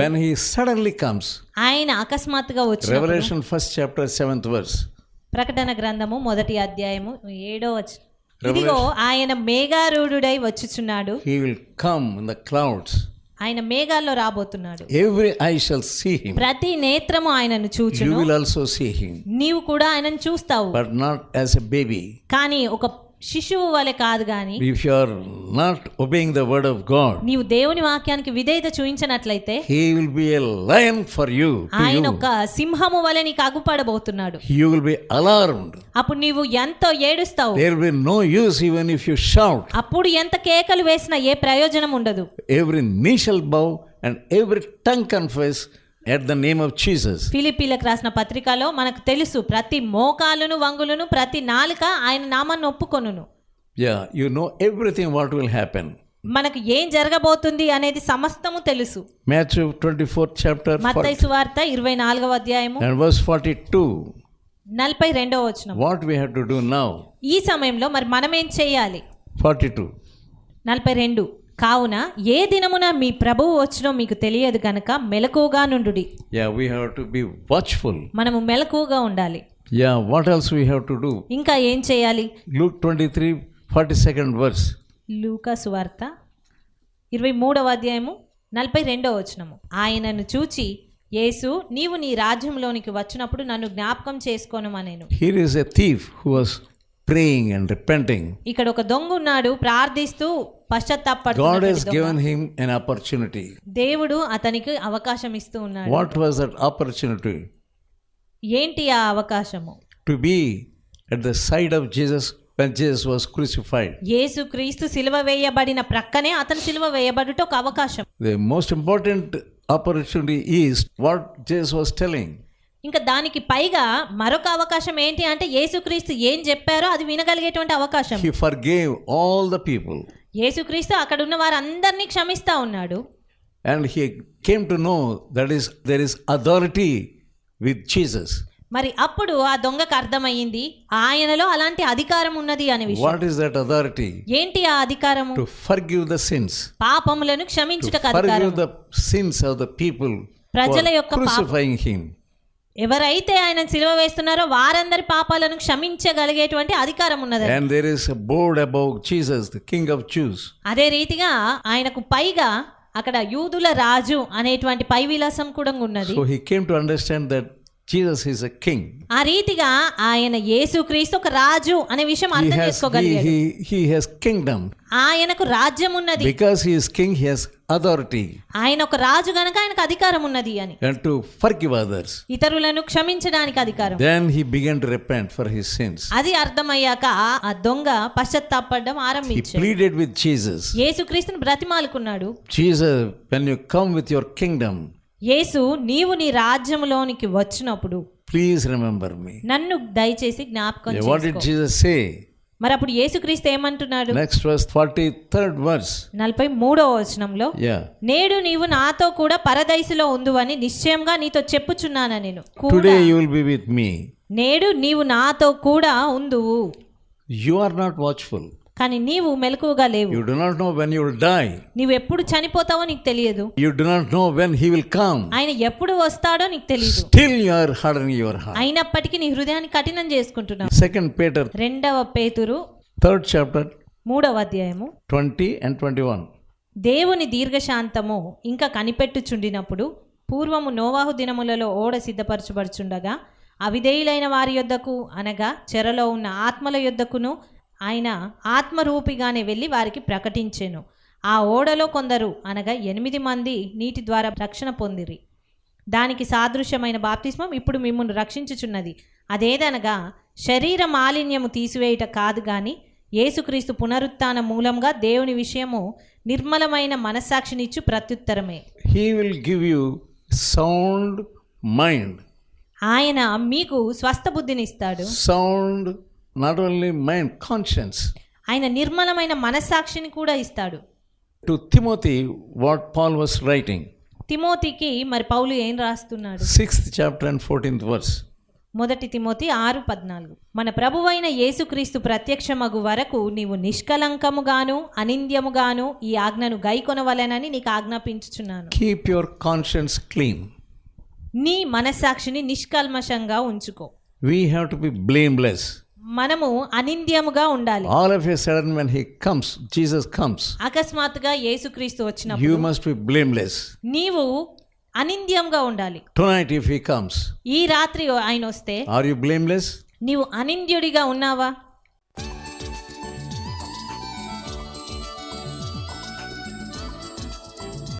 when he suddenly comes. ఆయన అకస్మాత్తుగా వచ్చి Revelation first chapter seventh verse. ప్రకటన గ్రంథము మొదటి అధ్యాయము ఏడో వచ్చి ఇదిగో ఆయన మేఘారూఢుడై వచ్చుచున్నాడు He will come in the clouds. ఆయన మేఘాల్లో రాబోతున్నాడు Every eye shall see him. ప్రతి నేత్రము ఆయనను You చూచును will also see him, నీవు కూడా ఆయనను చూస్తావు but not as a baby. కానీ ఒక శిశువు వలె కాదు గాని if you are not obeying the word of God నీవు దేవుని వాక్యానికి విధేయత చూపించినట్లయితే he will be a lion for you ఆయన ఒక సింహము వలె నీకు అగుపడబోతున్నాడు. యు విల్ బి అలార్మ్డ్ అప్పుడు నీవు ఎంత ఏడుస్తావు. There will no use even if you shout అప్పుడు ఎంత కేకలు వేసినా ఏ ప్రయోజనం ఉండదు. Every knee shall bow and every tongue confess at the name of Jesus. ఫిలిపీలకు రాసిన పత్రికలో మనకు తెలుసు ప్రతి మోకాలును వంగులను ప్రతి నాలుక ఆయన నామాన్ని ఒప్పుకొనును Yeah, you know everything what will happen. మనకు ఏం జరగబోతుంది అనేది సమస్తము తెలుసు Matthew 24th chapter మత్తయి సువార్త ఇరవై నాలుగవ అధ్యాయము and verse 42. నలభై రెండవ వచనం What we have to do now? ఈ సమయంలో మరి మనం ఏం చేయాలి 42. నలభై రెండు కావున ఏ దినమున మీ ప్రభువు వచ్చునో మీకు తెలియదు కనుక మెలకుగా నుండుడి Yeah, we have to be watchful. మనము మెలకుగా ఉండాలి Yeah, what else we have to do? ఇంకా ఏం చేయాలి Luke 23, 42nd verse. లూకా సువార్త ఇరవై మూడవ అధ్యాయము నలభై రెండవ వచనము ఆయనను చూచి యేసు నీవు నీ రాజ్యంలోనికి వచ్చినప్పుడు నన్ను జ్ఞాపకం చేసుకోనమనేను Here is a thief who was praying and repenting. ఇక్కడ ఒక దొంగ ఉన్నాడు ప్రార్థిస్తూ God has పశ్చాత్తాపడుతున్నాడు given him an opportunity. దేవుడు అతనికి అవకాశం ఇస్తూ ఉన్నాడు What was that opportunity? ఏంటి ఆ అవకాశము To be at the side of Jesus when Jesus was crucified. యేసు క్రీస్తు సిలువ వేయబడిన ప్రక్కనే అతను సిలువ వేయబడుట ఒక అవకాశం The most important opportunity is what Jesus was telling. ఇంకా దానికి పైగా మరొక అవకాశం ఏంటి అంటే యేసుక్రీస్తు ఏం చెప్పారో అది వినగలిగేటువంటి అవకాశం He forgave all the people యేసుక్రీస్తు అక్కడ ఉన్న వారందరినీ క్షమిస్తా ఉన్నాడు. And he came to know that is there is authority with Jesus మరి అప్పుడు ఆ దొంగకు అర్థమైంది ఆయనలో అలాంటి అధికారం ఉన్నది అని వాట్ ఇస్ దట్ అథారిటీ ఏంటి ఆ అధికారం టు ఫర్గివ్ ద సిన్స్ పాపములను క్షమించుటకు అధికారం forgive the sins of the people ప్రజల యొక్క క్రూసిఫైయింగ్ హిమ్ ఎవరైతే ఆయన సిలువ వేస్తున్నారో వారందరి పాపాలను క్షమించగలిగేటువంటి అధికారం ఉన్నది And there is a board above Jesus, the King of Jews. అదే రీతిగా ఆయనకు పైగా అక్కడ యూదుల రాజు అనేటువంటి పై విలాసం కూడా ఉన్నది So he came to understand that Jesus is a king. ఆ రీతిగా ఆయన యేసుక్రీస్తు ఒక రాజు అనే విషయం అర్థం చేసుకోగలిగాడు he, he has kingdom. ఆయనకు రాజ్యం ఉన్నది Because he is king, he has authority ఆయన ఒక రాజు గనక ఆయనకు అధికారం ఉన్నది అని. అండ్ టు ఫర్గివ్ అదర్స్ ఇతరులను క్షమించడానికి అధికారం. Then he began to repent for his sins అది అర్థమయ్యాక ఆ దొంగ పశ్చాత్తాపడడం ఆరంభించాడు. హి ప్లీడెడ్ విత్ జీసస్ యేసుక్రీస్తుని బ్రతిమాలుకున్నాడు. Jesus when you come with your kingdom యేసు నీవు నీ రాజ్యంలోనికి వచ్చినప్పుడు ప్లీజ్ రిమెంబర్ మీ నన్ను దయచేసి జ్ఞాపకం చేసుకో వాట్ డిడ్ జీసస్ సే మరి అప్పుడు యేసుక్రీస్తు ఏమంటున్నాడు Next verse, 43rd verse. నలభై మూడవ వచనంలో Yeah. నేడు నీవు నాతో కూడా పరదైసులో ఉందువని నిశ్చయంగా నీతో చెప్పుచున్నాను నేను Today you will be with me. నేడు నీవు నాతో కూడా ఉందువు You are not watchful. కానీ నీవు మెలకువగా లేవు You do not know when you will die. నీవు ఎప్పుడు చనిపోతావో నీకు తెలియదు You do not know when he will come. ఆయన ఎప్పుడు వస్తాడో నీకు తెలియదు Still you are hardening your heart. అయినప్పటికీ నీ హృదయాన్ని కఠినం చేసుకుంటున్నావు Second Peter, రెండవ పేతురు third chapter, మూడవ అధ్యాయము 20 and 21. దేవుని దీర్ఘశాంతము ఇంకా కనిపెట్టుచుండినప్పుడు పూర్వము నోవాహు దినములలో ఓడ సిద్ధపరచబడుచుండగా అవిధేయులైన వారి యొద్దకు అనగా చెరలో ఉన్న ఆత్మల యొద్దకును ఆయన ఆత్మరూపిగానే వెళ్ళి వారికి ప్రకటించెను. ఆ ఓడలో కొందరు అనగా ఎనిమిది మంది నీటి ద్వారా రక్షణ పొందిరి. దానికి సాదృశ్యమైన బాప్తిస్మం ఇప్పుడు మిమ్మల్ని రక్షించుచున్నది. అదేదనగా శరీర మాలిన్యము తీసివేయుట కాదు గాని యేసుక్రీస్తు పునరుత్థాన మూలంగా దేవుని విషయము నిర్మలమైన మనస్సాక్షినిచ్చు ప్రత్యుత్తరమే. He will give you sound mind. ఆయన మీకు స్వస్థ బుద్ధినిస్తాడు Sound, not only mind, conscience. ఆయన నిర్మలమైన మనస్సాక్షిని కూడా ఇస్తాడు To Timothy, what Paul was writing, తిమోతికి మరి పౌలు ఏం రాస్తున్నాడు sixth chapter and 14th verse. మొదటి తిమోతి ఆరు పద్నాలుగు మన ప్రభువైన యేసుక్రీస్తు ప్రత్యక్షమగు వరకు నీవు నిష్కలంకముగాను అనింద్యముగాను ఈ ఆజ్ఞను గైకొనవలెనని నీకు ఆజ్ఞాపించుచున్నాను Keep your conscience clean. నీ మనస్సాక్షిని నిష్కల్మషంగా ఉంచుకో We have to be blameless. మనము అనింద్యముగా ఉండాలి. All of a sudden when he comes Jesus comes అకస్మాత్తుగా యేసుక్రీస్తు వచ్చినప్పుడు యు మస్ట్ బి బ్లేమ్లెస్ నీవు అనింద్యంగా ఉండాలి. టునైట్ ఇఫ్ హి కమ్స్ ఈ రాత్రి ఆయన వస్తే ఆర్ యు బ్లేమ్లెస్ నీవు అనింద్యుడిగా ఉన్నావా?